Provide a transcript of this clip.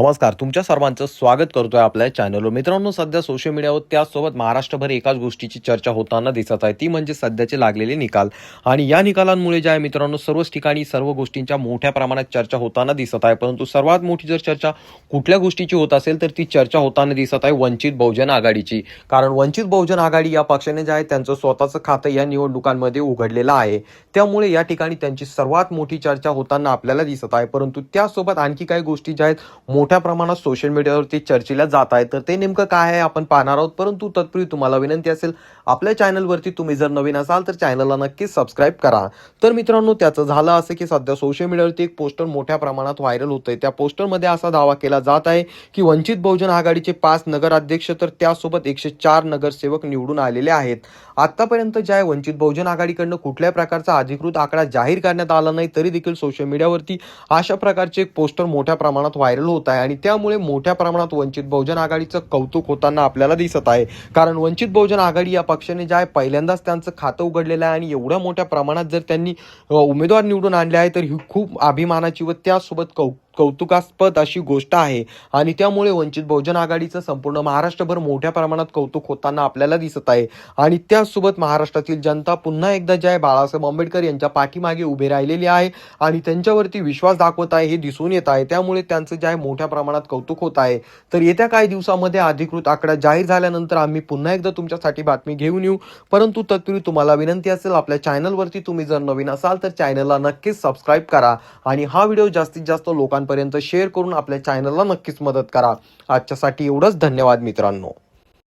नमस्कार तुमच्या सर्वांचं स्वागत करतोय आपल्या चॅनलवर मित्रांनो सध्या सोशल मीडियावर त्याचसोबत महाराष्ट्रभर एकाच गोष्टीची चर्चा होताना दिसत आहे. ती म्हणजे सध्याचे लागलेले निकाल. आणि या निकालांमुळे जे आहे मित्रांनो सर्वच ठिकाणी सर्व गोष्टींच्या मोठ्या प्रमाणात चर्चा होताना दिसत आहे. परंतु सर्वात मोठी जर चर्चा कुठल्या गोष्टीची होत असेल तर ती चर्चा होताना दिसत आहे वंचित बहुजन आघाडीची. कारण वंचित बहुजन आघाडी या पक्षाने जे आहे त्यांचं स्वतःचं खातं या निवडणुकांमध्ये उघडलेलं आहे. त्यामुळे या ठिकाणी त्यांची सर्वात मोठी चर्चा होताना आपल्याला दिसत आहे. परंतु त्यासोबत आणखी काही गोष्टी ज्या आहेत मोठ्या प्रमाणात सोशल मीडियावरती चर्चेला जात आहे. तर ते नेमकं काय आहे आपण पाहणार आहोत. परंतु तत्पूर्वी तुम्हाला विनंती असेल आपल्या चॅनलवरती तुम्ही जर नवीन असाल तर चॅनलला नक्कीच सबस्क्राईब करा. तर मित्रांनो त्याचं झालं असं की सध्या सोशल मीडियावरती एक पोस्टर मोठ्या प्रमाणात व्हायरल होतंय. त्या पोस्टरमध्ये असा दावा केला जात आहे की वंचित बहुजन आघाडीचे पाच नगराध्यक्ष तर त्यासोबत एकशे चार नगरसेवक निवडून आलेले आहेत. आतापर्यंत ज्या आहे वंचित बहुजन आघाडीकडनं कुठल्याही प्रकारचा अधिकृत आकडा जाहीर करण्यात आला नाही तरी देखील सोशल मीडियावरती अशा प्रकारचे एक पोस्टर मोठ्या प्रमाणात व्हायरल होत आहे आणि त्यामुळे मोठ्या प्रमाणात वंचित बहुजन आघाडीचं कौतुक होताना आपल्याला दिसत आहे. कारण वंचित बहुजन आघाडी या पक्षाने जे आहे पहिल्यांदाच त्यांचं खातं उघडलेलं आहे आणि एवढ्या मोठ्या प्रमाणात जर त्यांनी उमेदवार निवडून आणले आहे तर ही खूप अभिमानाची व त्यासोबत कौ कौतुकास्पद अशी गोष्ट आहे. आणि त्यामुळे वंचित बहुजन आघाडीचं संपूर्ण महाराष्ट्रभर मोठ्या प्रमाणात कौतुक होताना आपल्याला दिसत आहे. आणि त्यासोबत महाराष्ट्रातील जनता पुन्हा एकदा जे आहे बाळासाहेब आंबेडकर यांच्या पाठीमागे उभे राहिलेली आहे. आणि त्यांच्यावरती विश्वास दाखवत आहे हे दिसून येत आहे. त्यामुळे त्यांचं जे आहे मोठ्या प्रमाणात कौतुक होत आहे. तर येत्या काही दिवसामध्ये अधिकृत आकडा जाहीर झाल्यानंतर आम्ही पुन्हा एकदा तुमच्यासाठी बातमी घेऊन येऊ. परंतु तत्पूर्वी तुम्हाला विनंती असेल आपल्या चॅनलवरती तुम्ही जर नवीन असाल तर चॅनलला नक्कीच सबस्क्राईब करा. आणि हा व्हिडिओ जास्तीत जास्त लोकांपर्यंत शेअर करून आपल्या चॅनलला नक्कीच मदत करा. आजच्यासाठी एवढंच. धन्यवाद मित्रांनो.